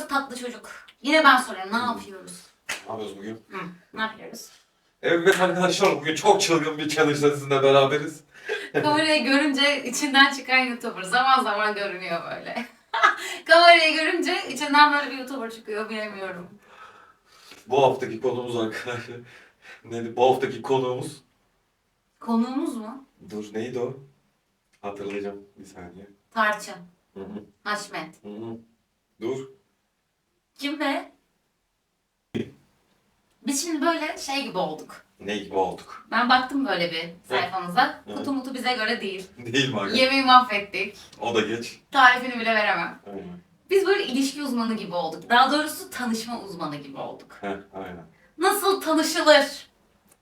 yapıyoruz tatlı çocuk? Yine ben soruyorum. Ne yapıyoruz? Ne yapıyoruz bugün? Hı, ne yapıyoruz? Evet arkadaşlar bugün çok çılgın bir challenge'la sizinle beraberiz. Kamerayı görünce içinden çıkan YouTuber. Zaman zaman görünüyor böyle. Kamerayı görünce içinden böyle bir YouTuber çıkıyor bilemiyorum. Bu haftaki konumuz arkadaşlar. Neydi? Bu haftaki konuğumuz. Konuğumuz mu? Dur neydi o? Hatırlayacağım bir saniye. Tarçın. Hı hı. Haşmet. Hı hı. Dur. Kim be? Biz şimdi böyle şey gibi olduk. Ne gibi olduk? Ben baktım böyle bir sayfanıza. Hı. Kutu mutu bize göre değil. Değil mi aga? Yemeği mahvettik. O da geç. Tarifini bile veremem. Aynen. Biz böyle ilişki uzmanı gibi olduk. Daha doğrusu tanışma uzmanı gibi olduk. Heh, aynen. Nasıl tanışılır?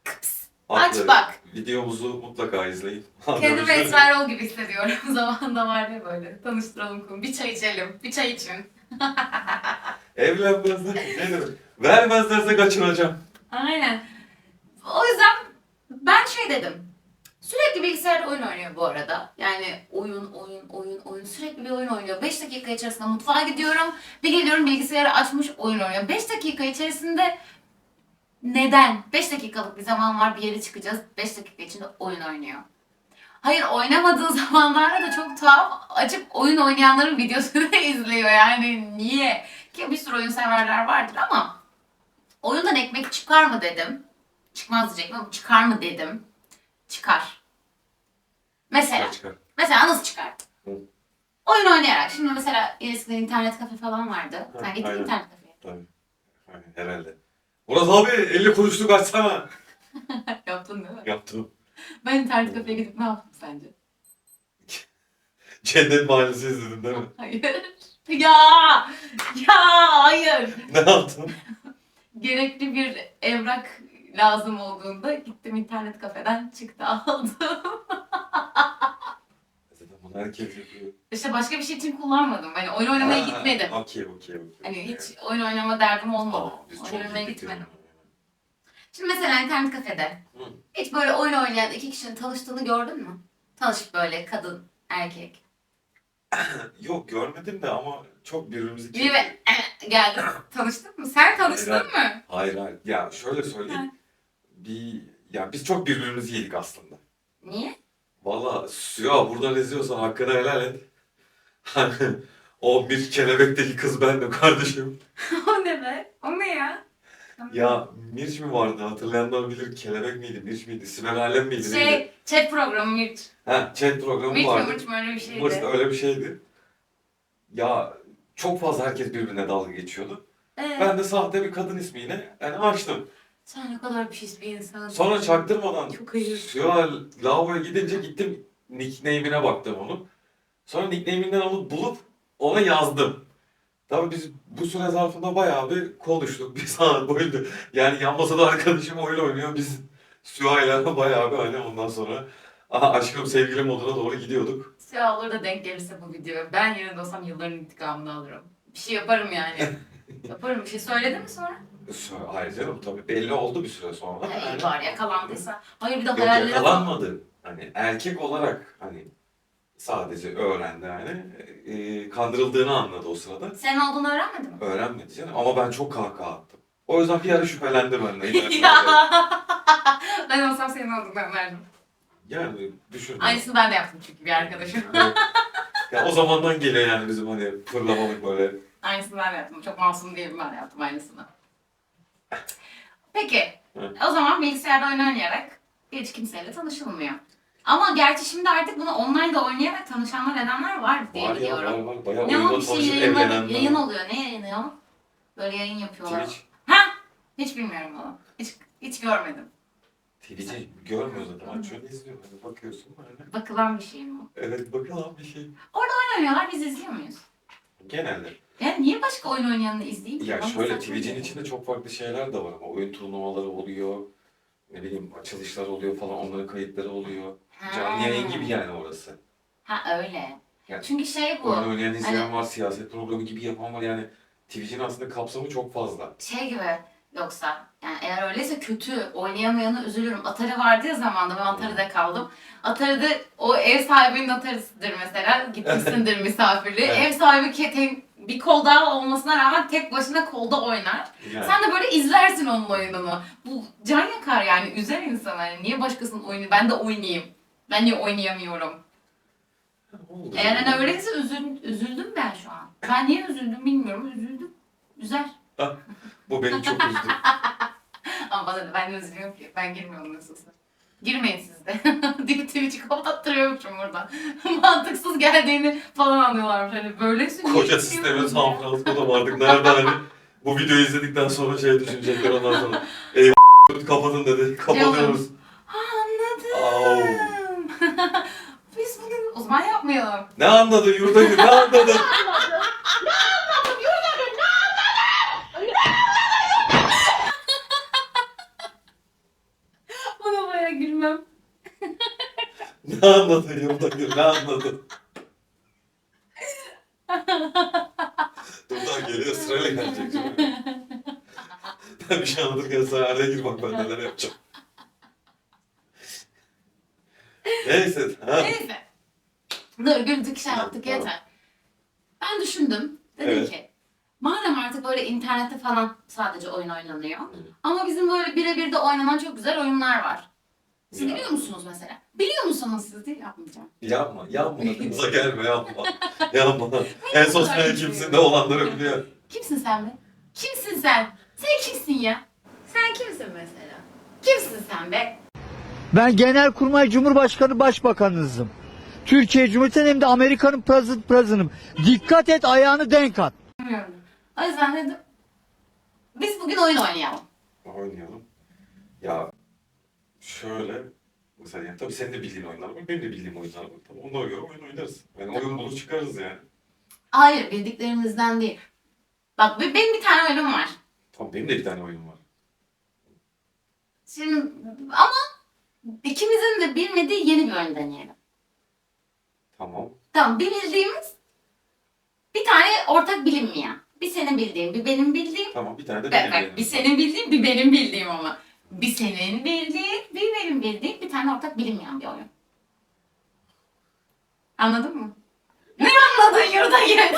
Kıps. Aç Haklı. bak. Videomuzu mutlaka izleyin. Kendimi Esra Erol gibi hissediyorum. Zamanında var ya böyle. Tanıştıralım konu. Bir çay içelim. Bir çay için. Evlenmezler. Vermezlerse kaçıracağım. Aynen. O yüzden ben şey dedim. Sürekli bilgisayarda oyun oynuyor bu arada. Yani oyun, oyun, oyun, oyun. Sürekli bir oyun oynuyor. 5 dakika içerisinde mutfağa gidiyorum. Bir geliyorum bilgisayarı açmış oyun oynuyor. 5 dakika içerisinde neden? 5 dakikalık bir zaman var bir yere çıkacağız. 5 dakika içinde oyun oynuyor. Hayır oynamadığı zamanlarda da çok tuhaf açıp oyun oynayanların videosunu izliyor. Yani niye? Ki bir sürü oyun severler vardır ama oyundan ekmek çıkar mı dedim. Çıkmaz diyecektim ama çıkar mı dedim. Çıkar. Mesela, Çıkar. mesela nasıl çıkar? Hı. Oyun oynayarak. Şimdi mesela eskiden internet kafe falan vardı. Sen gittin aynen. internet kafeye. Tabii. Aynen, herhalde. Murat abi 50 kuruşluk açsana. Yaptın değil mi? Yaptım. Ben internet kafeye gidip ne yaptım sence? Cennet Mahallesi izledin değil mi? Hayır. Ya! Ya hayır. Ne yaptın? Gerekli bir evrak lazım olduğunda gittim internet kafeden çıktı aldım. Zaten bunu herkes yapıyor. İşte başka bir şey için kullanmadım. Hani oyun oynamaya Ha, gitmedim. Okey okey okey. Hani hiç oyun oynama derdim olmadı. Biz çok oyun oynamaya gitmedim. Şimdi mesela internet kafede Hı. Hiç böyle oyun oynayan iki kişinin tanıştığını gördün mü? Tanışıp böyle kadın, erkek. Yok görmedim de ama çok birbirimizi Biri ve geldi. Tanıştın mı? Sen tanıştın Hayır, mı? Hayır hayır. Ya şöyle söyleyeyim. Bir ya biz çok birbirimizi yedik aslında. Niye? Valla Süha buradan izliyorsan hakkını helal et. Hani o bir kelebekteki kız bendim kardeşim. o ne be? O ne ya? Ya Mirç mi vardı hatırlayanlar bilir kelebek miydi Mirç miydi Sibel Alem miydi neydi? Şey, chat programı Mirç. Ha chat programı mi vardı. Mirç mi öyle bir şeydi. Da öyle bir şeydi. Ya çok fazla herkes birbirine dalga geçiyordu. Ee, Ben de sahte bir kadın ismiyle yani açtım. Sen ne kadar pis bir insansın. Sonra çaktırmadan Çok ayıp. Süha lavaboya gidince gittim nickname'ine baktım onun. Sonra nickname'inden onu bulup ona yazdım. Tabii biz bu süre zarfında bayağı bir konuştuk bir saat boyunca. Yani yan masada arkadaşım oyun oynuyor biz Süha ile bayağı bir hani ondan sonra aha, aşkım sevgilim moduna doğru gidiyorduk. Ya olur da denk gelirse bu video. Ben yerinde olsam yılların intikamını alırım. Bir şey yaparım yani. yaparım. Bir şey söyledin mi sonra? Süha, hayır canım tabii belli oldu bir süre sonra. Ya iyi Yani- var yakalandıysa. Hayır bir de Yok hayallere yakalanmadı. Hani erkek olarak hani sadece öğrendi yani. Ee, kandırıldığını anladı o sırada. Sen olduğunu öğrenmedin mi? Öğrenmedi canım ama ben çok kahkaha attım. O yüzden bir ara şüphelendim benden. ya. ben olsam senin olduğunu öğrendim. Yani düşün. Aynısını ben de yaptım çünkü bir arkadaşım. Evet. ya o zamandan geliyor yani bizim hani fırlamalık böyle. Aynısını ben de yaptım. Çok masum değilim ben de yaptım aynısını. Peki. Hı. O zaman bilgisayarda oyun oynayarak hiç kimseyle tanışılmıyor. Ama gerçi şimdi artık bunu online'da oynayarak tanışanlar edenler var diye Var ya biliyorum. var var. Bayağı Ne o oyunda bir şey tanışıp evlenenler. yayın oluyor. Ne yayını ya? Böyle yayın yapıyorlar. Twitch. Ha? Hiç bilmiyorum onu. Hiç, hiç görmedim. Twitch'i görmüyor zaten. Açıyor izliyor. Hani bakıyorsun böyle. Bakılan bir şey mi o? Evet bakalım bir şey. Oyun oynuyorlar biz izliyor muyuz? Genelde. Yani niye başka oyun oynayanını izleyeyim ki? Ya Bana şöyle saçma Twitch'in geliyor. içinde çok farklı şeyler de var ama oyun turnuvaları oluyor. Ne bileyim açılışlar oluyor falan onların kayıtları oluyor. Canlı yayın gibi yani orası. Ha öyle. Yani Çünkü şey bu. Oyun oynayan izleyen Hani- var, siyaset programı gibi yapan var yani Twitch'in aslında kapsamı çok fazla. Şey gibi yoksa yani eğer öyleyse kötü oynayamayanı üzülürüm. Atari vardı ya zamanında ben Atari'de kaldım. Atari'de o ev sahibinin Atari'sidir mesela. Gitmişsindir misafirliğe. Evet. Ev sahibi keten bir kol daha olmasına rağmen tek başına kolda oynar. Yani. Sen de böyle izlersin onun oyununu. Bu can yakar yani üzer insanı. Yani niye başkasının oyunu ben de oynayayım. Ben niye oynayamıyorum? Eğer hani öyleyse üzül, üzüldüm ben şu an. Ben niye üzüldüm bilmiyorum. Üzüldüm. Üzer. Bu beni çok üzdü. Ama da ben üzülüyorum ki. Ben girmiyorum nasılsa. Girmeyin siz de. Dibi Twitch'i kapattırıyormuşum burada. Mantıksız geldiğini falan anlıyorlarmış. Hani niye Koca ya? San Francisco'da vardık. Nerede hani bu videoyu izledikten sonra şey düşünecekler ondan sonra. Eyvah kapatın dedi. Kapatıyoruz. Ha anladım. Au. Biz bugün o zaman yapmayalım. Ne anladın yurda gül ne anladın? Buna baya gülmem. Ne anladın yurda gül ne anladın? Buradan geliyor sırayla gelecek şimdi. Ben bir şey anlatırken sen araya gir bak ben neler yapacağım. Neyse. Ha. Neyse. Dur güldük şey yaptık Tamam. yeter. Ben düşündüm. Dedim Evet. ki madem artık böyle internette falan sadece oyun oynanıyor. Ama bizim böyle birebir de oynanan çok güzel oyunlar var. Siz Ya. biliyor musunuz mesela? Biliyor musunuz siz değil yapmayacağım. Yapma, yapma. Kıza gelme, yapma. Yapma. en son sen kimsin de olanları biliyor. Kimsin sen be? Kimsin sen? Sen kimsin ya? Sen kimsin mesela? Kimsin sen be? Ben Genelkurmay Cumhurbaşkanı Başbakanınızım. Türkiye Cumhuriyeti'nin hem de Amerika'nın president president'ım. Dikkat et ayağını denk at. Bilmiyorum. O yüzden dedim. Biz bugün oyun oynayalım. Oynayalım. Ya şöyle mesela yani tabii senin de bildiğin oyunlar var, benim de bildiğim oyunlar var. Tabii onlara göre oyun oynarız. Yani oyun bulur çıkarız yani. Hayır bildiklerimizden değil. Bak be- benim bir tane oyunum var. Tamam benim de bir tane oyunum var. Şimdi ama ikimizin de bilmediği yeni bir oyun deneyelim. Tamam. Tamam bir bildiğimiz bir tane ortak bilinmeyen. Bir senin bildiğin, bir benim bildiğim. Tamam bir tane de benim bak, benim. bir senin bildiğin, bir benim bildiğim ama. Bir senin bildiğin, bir benim bildiğim, bir tane ortak bilinmeyen bir oyun. Anladın mı? Ne anladın yurda gel?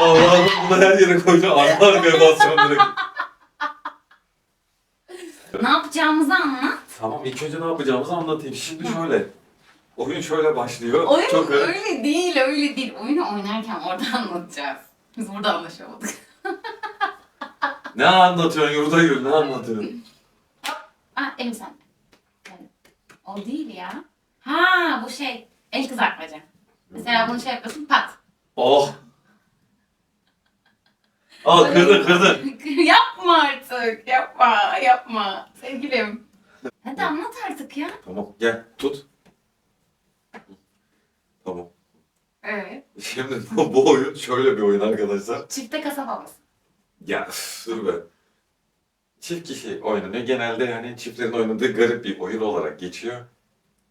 Allah'ım bunu her yere koydu. Arka arkaya basacağım direkt. Ne yapacağımızı anlat. Tamam ilk önce ne yapacağımızı anlatayım. Şimdi şöyle. Oyun şöyle başlıyor. Oyun Çok öyle. öyle değil, öyle değil. Oyunu oynarken orada anlatacağız. Biz burada anlaşamadık. Ne anlatıyorsun yurda gül ne anlatıyorsun? Aa, elim sende. Evet. O değil ya. Ha bu şey, el kızartmaca. Mesela bunu şey yapıyorsun, pat. Oh. Al kırdın kırdın. yapma artık, yapma, yapma. Sevgilim. Hadi anlat artık ya. Tamam gel tut. Tamam. Evet. Şimdi bu, bu oyun şöyle bir oyun arkadaşlar. Çifte kasap havası. Ya üf, dur be. Çift kişi oynanıyor. Genelde yani çiftlerin oynadığı garip bir oyun olarak geçiyor.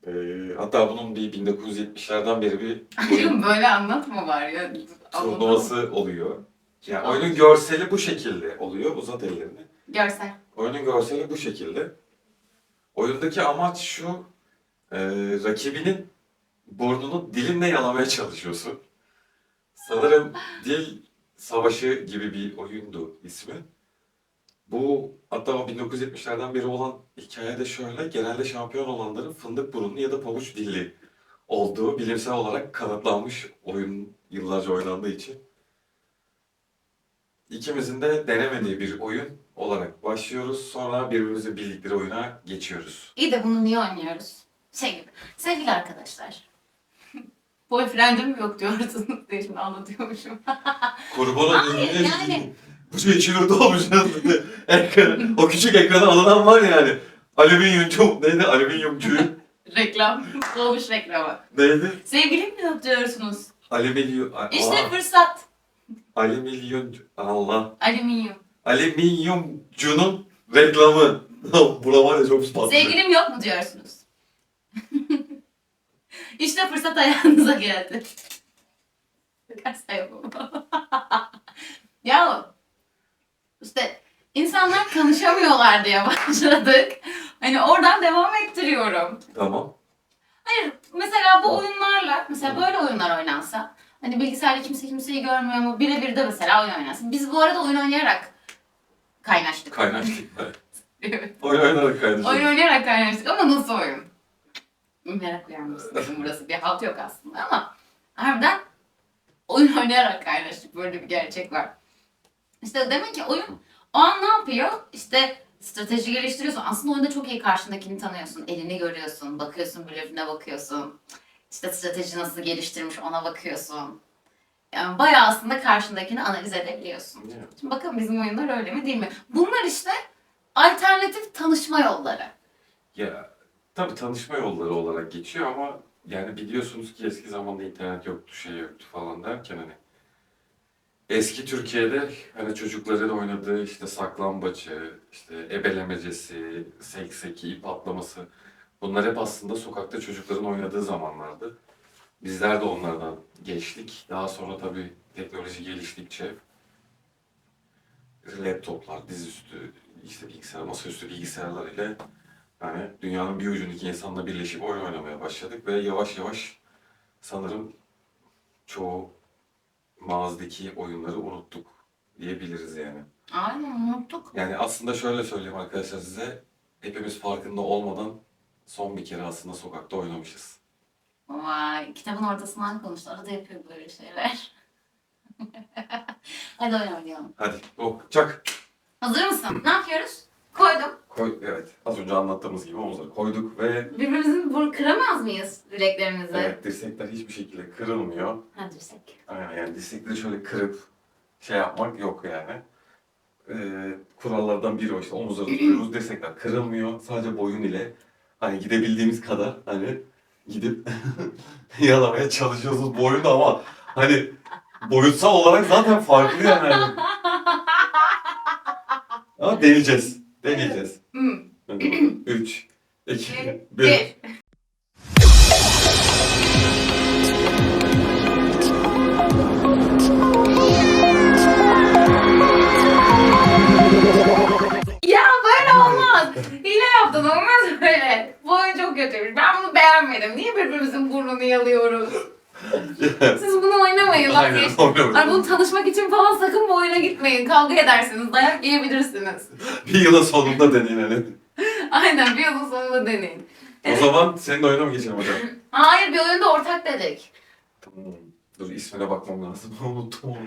Ee, hatta bunun bir 1970'lerden beri bir oyun Böyle anlatma var ya. turnuvası oluyor. Yani oyunun görseli bu şekilde oluyor. Uzat ellerini. Görsel. Oyunun görseli bu şekilde. Oyundaki amaç şu. e, rakibinin burnunu dilinle yalamaya çalışıyorsun. Sanırım dil savaşı gibi bir oyundu ismi. Bu hatta o 1970'lerden beri olan hikayede şöyle. Genelde şampiyon olanların fındık burunlu ya da pabuç dilli olduğu bilimsel olarak kanıtlanmış oyun yıllarca oynandığı için. İkimizin de denemediği bir oyun olarak başlıyoruz. Sonra birbirimizin bildikleri oyuna geçiyoruz. İyi de bunu niye oynuyoruz? Şey gibi. Sevgili arkadaşlar. Boyfriendim yok diyorsunuz diye şimdi anlatıyormuşum. Kurbanın Hayır, önüne yani- bu şey içine dolmuş. Ekran, o küçük ekrana alınan var ya hani. Alüminyumcu neydi? Alüminyumcuyu Reklam. Olmuş reklamı. neydi? Sevgilim mi yok diyorsunuz? Alüminyum. İşte Aa, fırsat. Alüminyum. Allah. Alüminyum. Alüminyumcunun reklamı. Buna var ya çok patlı. Sevgilim yok mu diyorsunuz? işte fırsat ayağınıza geldi. Bakarsa yapamam. ya işte insanlar konuşamıyorlar diye başladık. Hani oradan devam ettiriyorum. Tamam. Hayır mesela bu oyunlarla mesela böyle oyunlar oynansa hani bilgisayarda kimse kimseyi görmüyor ama birebir de mesela oyun oynasın. Biz bu arada oyun oynayarak kaynaştık. Kaynaştık. Evet. Oyun oynarak kaynaştık. oyun oynayarak kaynaştık ama nasıl oyun? Merak. Bizim burası bir halt yok aslında ama harbiden oyun oynayarak kaynaştık. Böyle bir gerçek var. İşte demek ki oyun o an ne yapıyor? İşte strateji geliştiriyorsun. Aslında oyunda çok iyi karşındakini tanıyorsun. Elini görüyorsun. Bakıyorsun blöfüne bakıyorsun. İşte strateji nasıl geliştirmiş ona bakıyorsun. Yani bayağı aslında karşındakini analiz edebiliyorsun. Evet. Şimdi bakın bizim oyunlar öyle mi değil mi? Bunlar işte alternatif tanışma yolları. Ya tabii tanışma yolları olarak geçiyor ama yani biliyorsunuz ki eski zamanda internet yoktu, şey yoktu falan derken hani eski Türkiye'de hani çocukların oynadığı işte saklambaçı, işte ebelemecesi, sekseki, ip atlaması bunlar hep aslında sokakta çocukların oynadığı zamanlardı. Bizler de onlardan geçtik. Daha sonra tabii teknoloji geliştikçe laptoplar, dizüstü, işte bilgisayar, masaüstü bilgisayarlar ile yani dünyanın bir ucundaki insanla birleşip oyun oynamaya başladık ve yavaş yavaş sanırım çoğu mağazdaki oyunları unuttuk diyebiliriz yani. Aynen unuttuk. Yani aslında şöyle söyleyeyim arkadaşlar size, hepimiz farkında olmadan son bir kere aslında sokakta oynamışız. Vay kitabın ortasından konuştu. Arada yapıyor böyle şeyler. Hadi oyun oynayalım. Hadi, o çak. Hazır mısın? Ne yapıyoruz? Koydum. Koy, evet, az önce anlattığımız gibi omuzları koyduk ve Birbirimizin bunu kıramaz mıyız bileklerimizi? evet, dirsekler hiçbir şekilde kırılmıyor. Hadi dirsek. Aynen yani dirsekleri şöyle kırıp şey yapmak yok yani. Ee, kurallardan biri o işte omuzları tutuyoruz, dirsekler kırılmıyor. Sadece boyun ile hani gidebildiğimiz kadar hani gidip yalamaya çalışıyoruz boyunu ama hani boyutsal olarak zaten farklı yani. Ama deneyeceğiz. Deneyeceğiz. Hmm. Hadi bakalım. 3, 2, 1. Hile yaptın olmaz böyle. Bu oyun çok kötüymüş. Ben bunu beğenmedim. Niye birbirimizin burnunu yalıyoruz? Siz bunu oynamayın. Aynen vazgeçin. oynamayın. Ay bunu tanışmak için falan sakın bu oyuna gitmeyin. Kavga edersiniz. Dayak yiyebilirsiniz. Bir yılın sonunda deneyin hani. Aynen bir yılın sonunda deneyin. O zaman senin de oyuna mı geçelim hocam? Hayır bir oyunda ortak dedik. Tamam. Dur ismine bakmam lazım. Unuttum onu.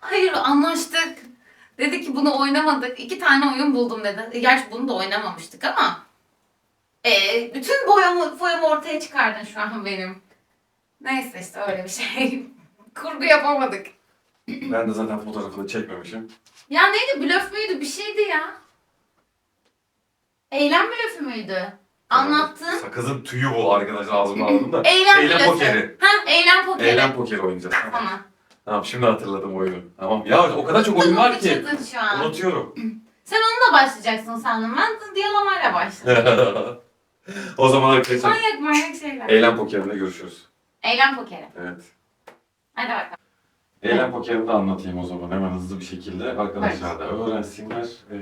Hayır anlaştık. Dedi ki bunu oynamadık. İki tane oyun buldum dedi. Gerçi bunu da oynamamıştık ama. Ee, bütün boyamı, boyamı ortaya çıkardın şu an benim. Neyse işte öyle bir şey. Kurgu yapamadık. Ben de zaten fotoğrafını çekmemişim. Ya neydi blöf müydü bir şeydi ya. Eylem blöfü müydü? Anlattın. Sakızın tüyü bu arkadaşlar ağzımda aldım da. Eylem, Eylem blöfü. pokeri. Ha eylem pokeri. Eylem pokeri oynayacağız. Tamam. Tamam. şimdi hatırladım oyunu. Tamam ya o kadar çok oyun var ki. Kaçırdın şu an. Unutuyorum. Sen onunla başlayacaksın sandım. Ben diyalamayla başladım. o zaman arkadaşlar manyak manyak şeyler. eylem pokerinde görüşürüz. Eylem pokeri. Evet. Hadi bakalım. Eylem pokerini de anlatayım o zaman hemen hızlı bir şekilde. Arkadaşlar da öğrensinler. Ee,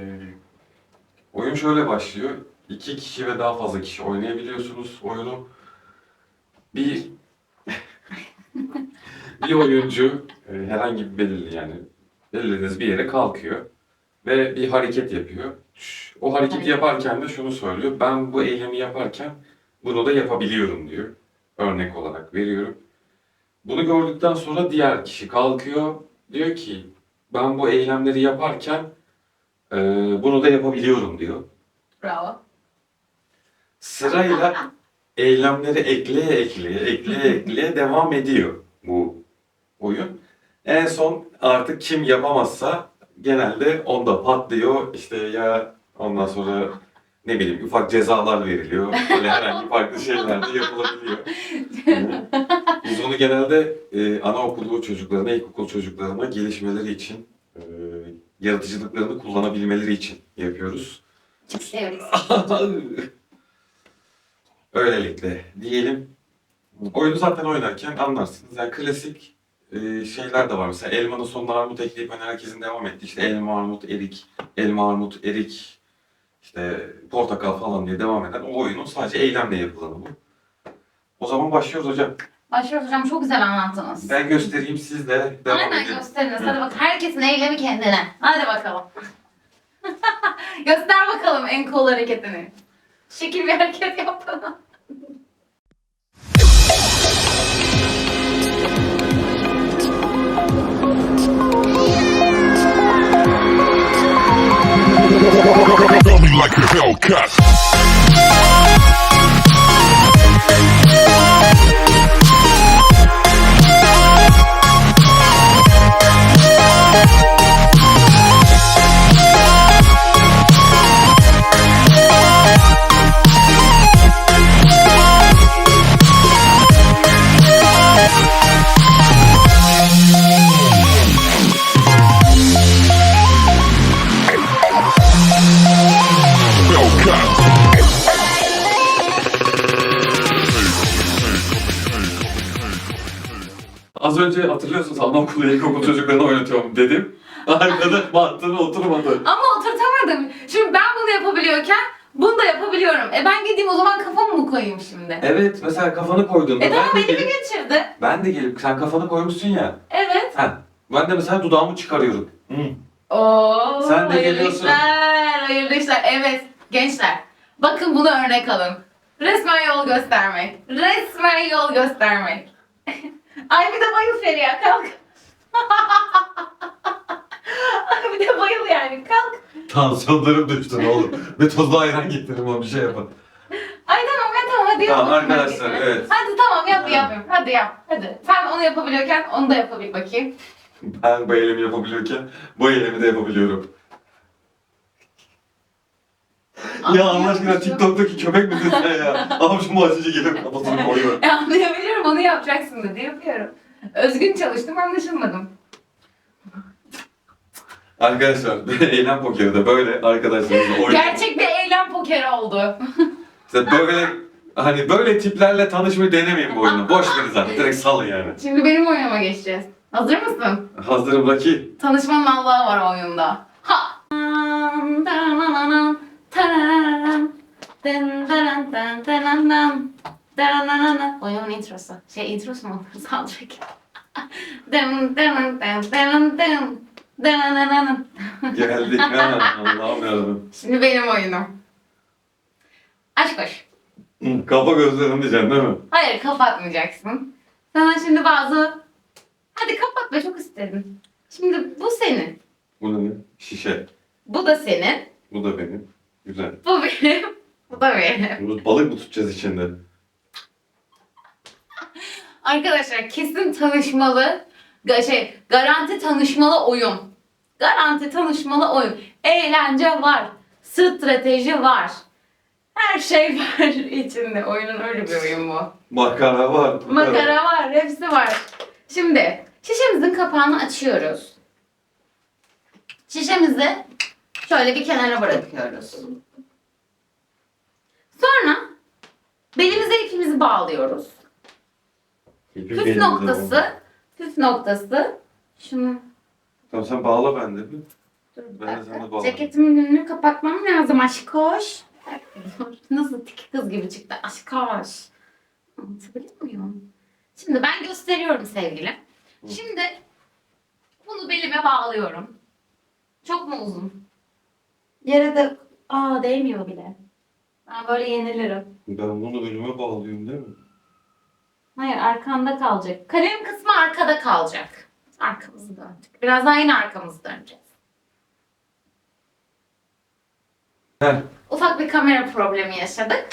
oyun şöyle başlıyor. İki kişi ve daha fazla kişi oynayabiliyorsunuz oyunu. Bir bir oyuncu e, herhangi bir belirli yani belirlediğiniz bir yere kalkıyor ve bir hareket yapıyor. O hareketi Hareket. yaparken de şunu söylüyor. Ben bu eylemi yaparken bunu da yapabiliyorum diyor. Örnek olarak veriyorum. Bunu gördükten sonra diğer kişi kalkıyor. Diyor ki ben bu eylemleri yaparken e, bunu da yapabiliyorum diyor. Bravo. Sırayla eylemleri ekleye ekleye ekleye ekleye devam ediyor oyun. En son artık kim yapamazsa genelde onda patlıyor. İşte ya ondan sonra ne bileyim ufak cezalar veriliyor. Böyle herhangi farklı şeyler de yapılabiliyor. Biz onu genelde e, anaokulu çocuklarına, ilkokul çocuklarına gelişmeleri için, e, yaratıcılıklarını kullanabilmeleri için yapıyoruz. Çok severiz. Öylelikle diyelim. Oyunu zaten oynarken anlarsınız. Yani klasik e, şeyler de var. Mesela elmanın sonuna armut ekleyip hani herkesin devam ettiği işte elma, armut, erik, elma, armut, erik, işte portakal falan diye devam eden o oyunun sadece eylemle yapılanı bu. O zaman başlıyoruz hocam. Başlıyoruz hocam çok güzel anlattınız. Ben göstereyim siz de devam Aynen edin. gösteriniz. Hadi bak herkesin eylemi kendine. Hadi bakalım. Göster bakalım en cool hareketini. Şekil bir hareket yap bana. Like a. Hellcat. Önce hatırlıyorsunuz anaokulu ilkokul çocuklarını oynatıyorum dedim. Arkada baktığını oturmadı. Ama oturtamadım. Şimdi ben bunu yapabiliyorken bunu da yapabiliyorum. E ben gideyim o zaman kafamı mı koyayım şimdi? Evet mesela kafanı koyduğunda E tamam ben de elimi gelip, geçirdi. ben de gelip sen kafanı koymuşsun ya. Evet. Ha, ben de mesela dudağımı çıkarıyorum. Hı. Oo, Sen de hayırlı geliyorsun. işler, hayırlı işler. Evet gençler bakın bunu örnek alın. Resmen yol göstermek. Resmen yol göstermek. Ay bir de bayıl Feriha kalk. Ay bir de bayıl yani kalk. Tansiyonlarım düştü ne olur. Bir tuzlu ayran getirin o bir şey yapın. Ay tamam hadi tamam hadi Tamam, yapalım. arkadaşlar, Hadi. evet. Hadi tamam yap Ha. yapayım. Hadi yap. Hadi. Sen onu yapabiliyorken onu da yapabil bakayım. Ben bu eylemi yapabiliyorken bu eylemi de yapabiliyorum. Ya Allah aşkına TikTok'taki köpek misin sen ya? Avucumu açıcı gelip kafasını koyuyor. E, anlayabiliyorum onu yapacaksın dedi yapıyorum. Özgün çalıştım anlaşılmadım. Arkadaşlar eylem pokeri de böyle arkadaşlarımızla oynuyor. Gerçek bir eylem pokeri oldu. İşte böyle hani böyle tiplerle tanışmayı denemeyin bu oyunu. Boş verin zaten. Direkt salın yani. Şimdi benim oyunuma geçeceğiz. Hazır mısın? Hazırım Raki. Tanışmanın Allah'ı var oyunda. Oyunun introsu. Şey introsu mu? Soundtrack. Geldik ha. Allah'ım yarabbim. Şimdi benim oyunum. Aşk koş. Hı, Kafa gözlerim diyeceksin değil mi? Hayır kapatmayacaksın. Sana şimdi bazı... Hadi kapat be çok istedim. Şimdi bu senin. Bu ne? Şişe. Bu da senin. Bu da benim. Güzel. Bu benim. Bu da benim. Bunu balık mı tutacağız içinde? Arkadaşlar kesin tanışmalı, ga- şey garanti tanışmalı oyun. Garanti tanışmalı oyun. Eğlence var, strateji var. Her şey var içinde. Oyunun öyle bir oyun bu. Makara var. Makara var, hepsi var. Şimdi şişemizin kapağını açıyoruz. Şişemizi şöyle bir kenara bırakıyoruz. Sonra belimize ipimizi bağlıyoruz. İpin Püf belimde noktası, var. püf noktası. Şunu Tamam sen bağla bir. dur bir Ben de dakika. sana bağlayayım. Ceketimin önünü kapatmam lazım aşkoş. Nasıl tiki kız gibi çıktı aşkoş. Anlatabiliyor muyum? Şimdi ben gösteriyorum sevgilim. Şimdi bunu belime bağlıyorum. Çok mu uzun? Yere de aa değmiyor bile. Ben böyle yenilirim. Ben bunu önüme bağlıyorum değil mi? Hayır arkanda kalacak. Kalem kısmı arkada kalacak. Arkamızı döndük. Biraz daha yine arkamızı döneceğiz. Heh. Ufak bir kamera problemi yaşadık.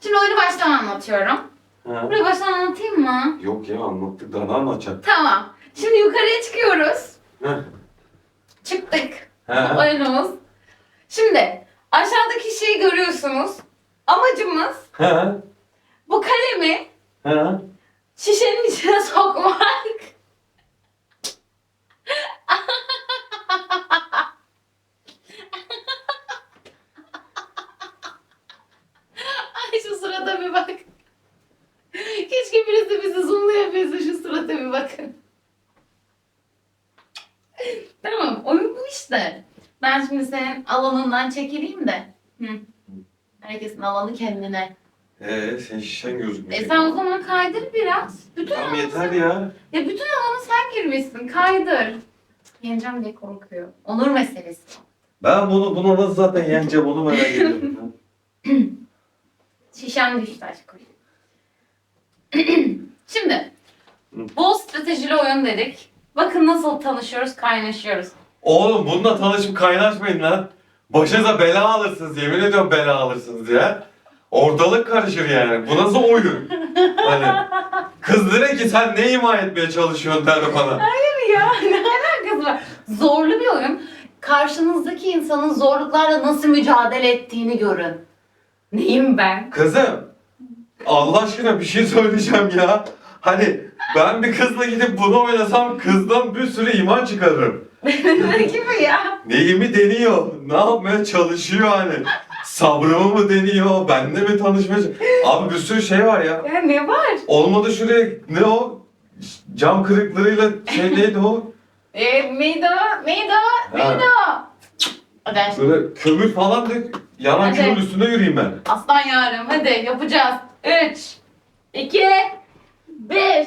Şimdi oyunu baştan anlatıyorum. Ha. Burayı baştan anlatayım mı? Yok ya anlattık daha ne anlatacak? Tamam. Şimdi yukarıya çıkıyoruz. Heh. Çıktık. Ha. Oyunumuz. Şimdi aşağıdaki şeyi görüyorsunuz. Amacımız Ha. bu kalemi Ha. şişenin içine sokmak. Ay şu surata bir bak. Keşke birisi bizi zoomlayabilse şu surata bir bakın. tamam oyun bu işte. Ben şimdi senin alanından çekileyim de. Herkesin alanı kendine. Ee sen şişen gözükmüyorsun. E sen o zaman kaydır biraz. Bütün Tamam alanı yeter sen- ya. Ya bütün alanı sen girmişsin. Kaydır. Yeneceğim diye korkuyor. Onur meselesi. Ben bunu bunu nasıl zaten yeneceğim onu merak ediyorum. Şişen düştü aşkım. Şimdi bol stratejili oyun dedik. Bakın nasıl tanışıyoruz, kaynaşıyoruz. Oğlum bununla tanışıp kaynaşmayın lan. Başınıza bela alırsınız yemin ediyorum bela alırsınız ya. Ortalık karışır yani. Bu nasıl oyun? Hani kız direkt ki sen ne ima etmeye çalışıyorsun der bana. ya ne alakası var? Zorlu bir oyun. Karşınızdaki insanın zorluklarla nasıl mücadele ettiğini görün. Neyim ben? Kızım Allah aşkına bir şey söyleyeceğim ya. Hani ben bir kızla gidip bunu oynasam kızdan bir sürü iman çıkarırım. Ne gibi ya? Neyimi deniyor? Ne yapmaya çalışıyor hani? Sabrımı mı deniyor? Benle mi tanışmaya Abi bir sürü şey var ya. Ya ne var? Olmadı şuraya ne o? Cam kırıklarıyla şey neydi o? E, o? Neydi o? Hadi. Böyle kömür falan dök. Yanan Hadi. kömür üstünde yürüyeyim ben. Aslan yarım hadi yapacağız. 3 2 1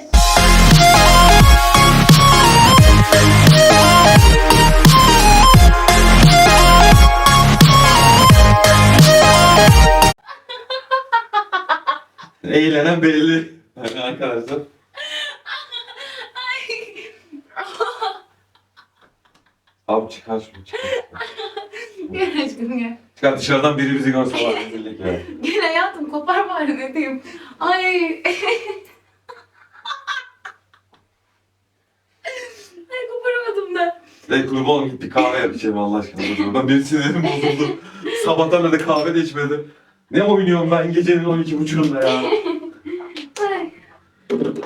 Eğlenen belli. Yani arkadaşlar. Abi çıkar şunu çıkar. Gel aşkım gel. Çıkar dışarıdan biri bizi görse var rezillik ya. Gel hayatım kopar bari diyeyim. Ay. Ay koparamadım da. Ey kurban git bir kahve yap içelim Allah aşkına. Ben benim sinirim bozuldu. Sabahtan beri kahve de içmedim. Ne oynuyorum ben gecenin 12.30'unda ya. Ay.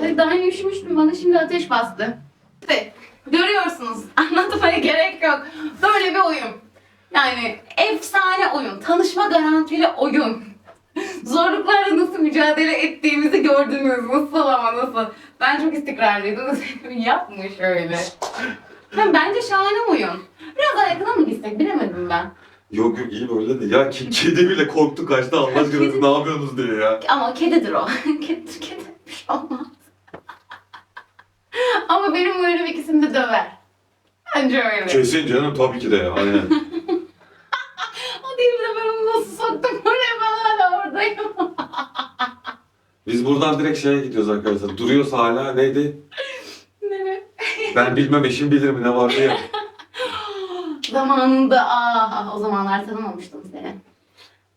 Ay daha yeni üşümüştüm bana şimdi ateş bastı. İşte görüyorsunuz anlatmaya gerek yok. Böyle bir oyun. Yani efsane oyun. Tanışma garantili oyun. Zorluklarla nasıl mücadele ettiğimizi gördünüz. Nasıl ama nasıl. Ben çok istikrarlıydım. Yapma şöyle. Ha, bence şahane oyun. Biraz daha yakına mı gitsek bilemedim ben. Yok yok iyi böyle de. Ya ki, kedi bile korktu kaçtı Allah aşkına siz ne yapıyorsunuz diye ya. Ama kedidir o. kedi, kedi bir şey olmaz. Ama benim oyunum ikisini de döver. Bence öyle. Kesin canım tabii ki de ya. Aynen. O değil de ben onu nasıl soktum oraya ben hala oradayım. Biz buradan direkt şeye gidiyoruz arkadaşlar. Duruyorsa hala neydi? Ne? Ben bilmem eşim bilir mi ne var diye. Zamanında aa o zamanlar tanımamıştım seni.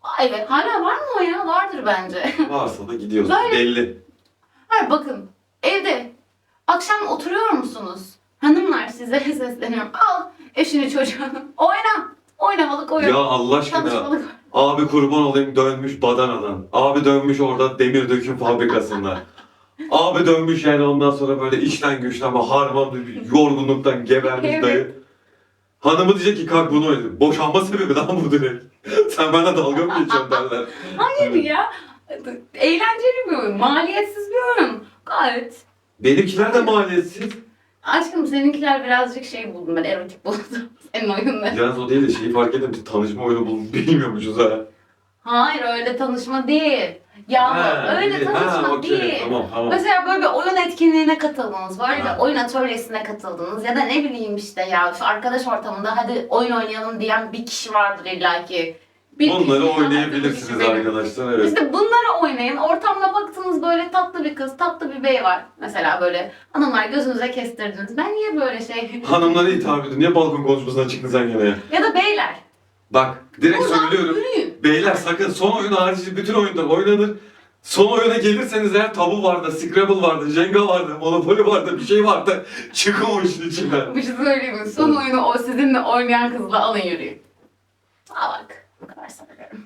Vay be hala var mı o ya? Vardır bence. Varsa da gidiyoruz. Böyle- Belli. Hayır bakın evde akşam oturuyor musunuz? Hanımlar size sesleniyorum. Al eşini çocuğunu. Oyna. Oynamalık oyun. Ya Allah aşkına. Tanışmalık Abi kurban olayım dönmüş badanadan. Abi dönmüş orada demir döküm fabrikasında. Abi dönmüş yani ondan sonra böyle işten güçten ama harman yorgunluktan gebermiş Evet. dayı. Hanımı diyecek ki kalk bunu oynayalım. Boşanma sebebi lan bu direkt. Sen bana dalga mı geçiyorsun derler. Hayır ya. Eğlenceli bir oyun. Maliyetsiz bir oyun. Gayet. Benimkiler de maliyetsiz. Aşkım seninkiler birazcık şey buldum ben erotik buldum. Senin oyunları. Yalnız o değil de şeyi fark ettim. Tanışma oyunu bulduk bilmiyormuşuz ha. Hayır öyle tanışma değil. Ya Ha, öyle iyi. tanışma okey. değil. Tamam tamam. Mesela böyle bir oyun etkinliğine katıldınız, böyle Ha. bir oyun atölyesine katıldınız ya da ne bileyim işte ya şu arkadaş ortamında hadi oyun oynayalım diyen bir kişi vardır illaki. Bir Bunları kişi, oynayabilirsiniz benim. arkadaşlar evet. İşte bunları oynayın. Ortamda baktınız böyle tatlı bir kız, tatlı bir bey var. Mesela böyle hanımlar gözünüze kestirdiniz. Ben niye böyle şey... Hanımlara hitap ediyorsun. Niye balkon konuşmasına çıktın sen gene ya? ya da beyler. Bak direkt Buradan söylüyorum. yürüyün. Beyler sakın son oyun harici bütün oyunlar oynanır. Son oyuna gelirseniz eğer tabu vardı, Scrabble vardı, Jenga vardı, Monopoly vardı, bir şey vardı. Çıkın o işin içinden. Bir şey söyleyeyim mi? Son oyunu o sizinle oynayan kızla alın yürüyün. Aa bak. Bu kadar sanıyorum.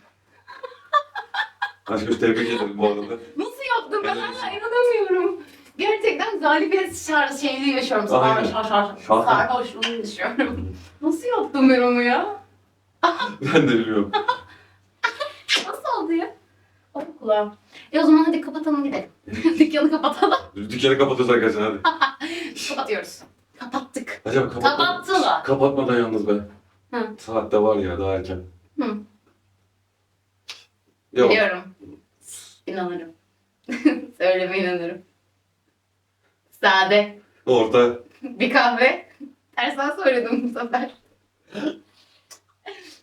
Aşkım tebrik ederim bu arada. Nasıl yaptım ben Evet. hala inanamıyorum. Gerçekten galibiyet şar şeyini yaşıyorum. Aynen. Sarhoş, sarhoş, Şahane. sarhoşluğunu yaşıyorum. Nasıl yaptım ben onu ya? Ben de biliyorum. Nasıl oldu ya? Oh kulağım. E o zaman hadi kapatalım gidelim. Dükkanı kapatalım. Dükkanı kapatırız arkadaşlar hadi. Kapatıyoruz. Kapattık. Acaba kapatma. Kapattılar. Kapatmadan yalnız be. Hı. Saat de var ya daha erken. Hı. Yok. Biliyorum. İnanırım. Söyleme inanırım. Sade. Orta. Bir kahve. Tersten söyledim bu sefer.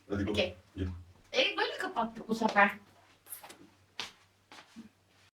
Hadi go. Okey. E, böyle kapattık bu sefer.